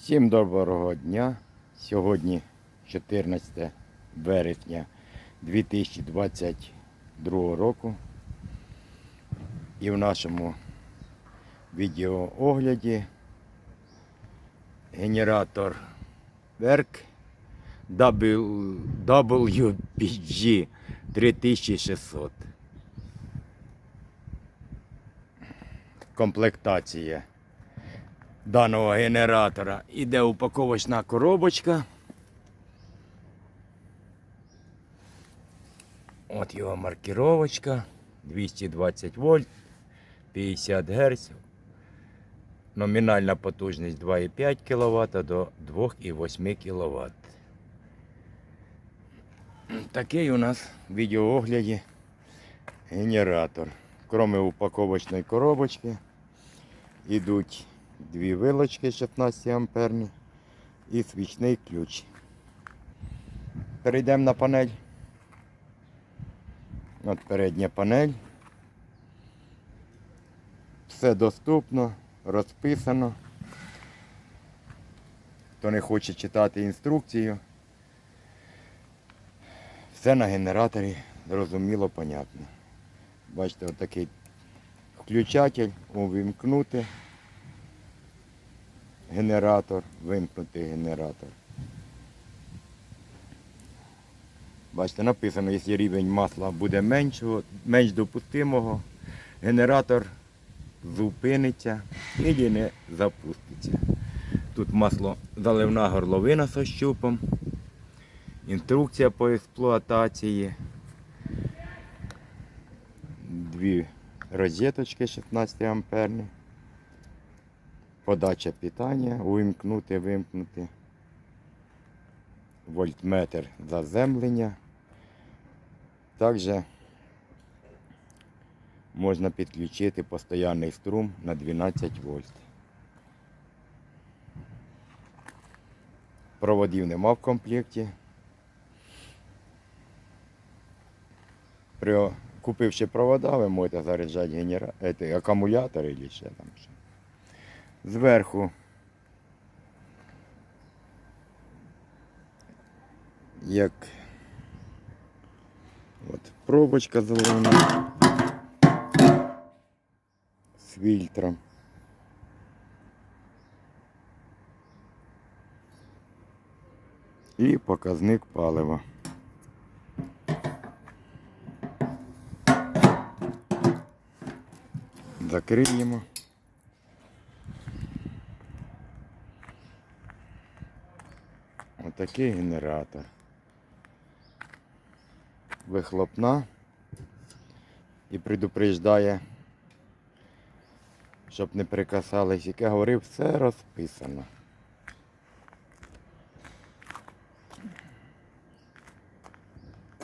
Всім доброго дня. Сьогодні 14 вересня 2022 року. І в нашому відеоогляді генератор Верк WPG 3600. Комплектація даного генератора іде упаковочна коробочка. От його маркировочка. 220 вольт, 50 Гц. Номінальна потужність 2,5 кВт до 2,8 кВт. Такий у нас в відеоогляді генератор. Кроме упаковочної коробочки, йдуть дві вилочки 16 амперні і свічний ключ. Перейдемо на панель. От передня панель. Все доступно, розписано. Хто не хоче читати інструкцію, все на генераторі зрозуміло, понятно. Бачите, отакий включатель, увімкнути генератор, вимкнути генератор. Бачите, написано, якщо рівень масла буде меншого, менш допустимого, генератор зупиниться і не запуститься. Тут масло заливна горловина з щупом, інструкція по експлуатації, дві розеточки 16 амперні, подача питання, увімкнути, вимкнути, вольтметр заземлення. Також можна підключити постійний струм на 12 вольт. Проводів нема в комплекті. Купивши провода, ви можете заряджати генера... акумулятори або ще там що. Зверху як от пробочка зелена з фільтром. І показник палива. Закриємо. Отакий генератор. Вихлопна і предупреждає, щоб не прикасались, як я говорив, все розписано.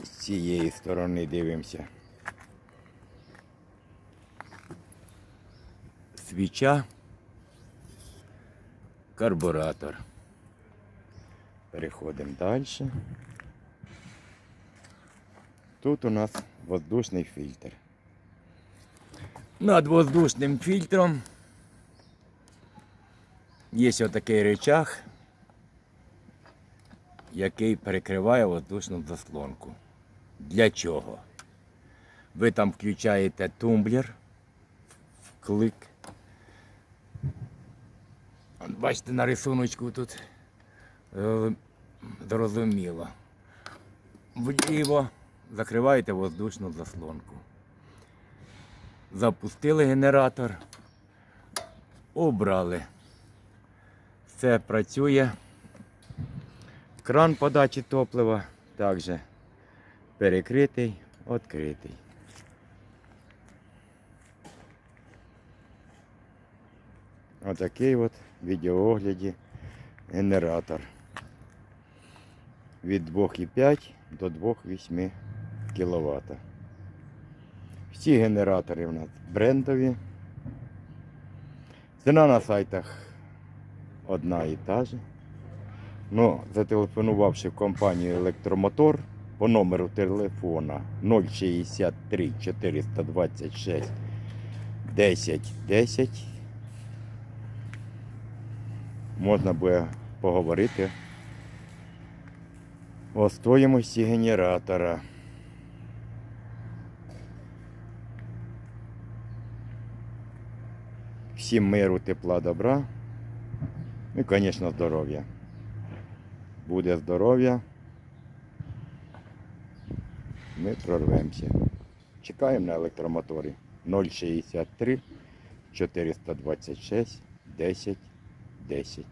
З цієї сторони дивимося. Свіча, карбуратор. Переходимо далі. Тут у нас воздушний фільтр. Над воздушним фільтром є отакий речах, який перекриває воздушну заслонку. Для чого? Ви там включаєте тумблер, клик. Бачите на рисуночку тут е, зрозуміло. Вліво закриваєте воздушну заслонку. Запустили генератор, обрали. Все працює. Кран подачі топлива також перекритий, відкритий. Отакий от в відеоогляді генератор. Від 2,5 до 2,8 кВт. Всі генератори у нас брендові. Ціна на сайтах одна і та же. Ну, зателефонувавши в компанію Електромотор по номеру телефона 063 426 10 10 можна буде поговорити о стоїмості генератора. Всім миру, тепла, добра. Ну і, звісно, здоров'я. Буде здоров'я. Ми прорвемося. Чекаємо на електромоторі 063 426 10 10.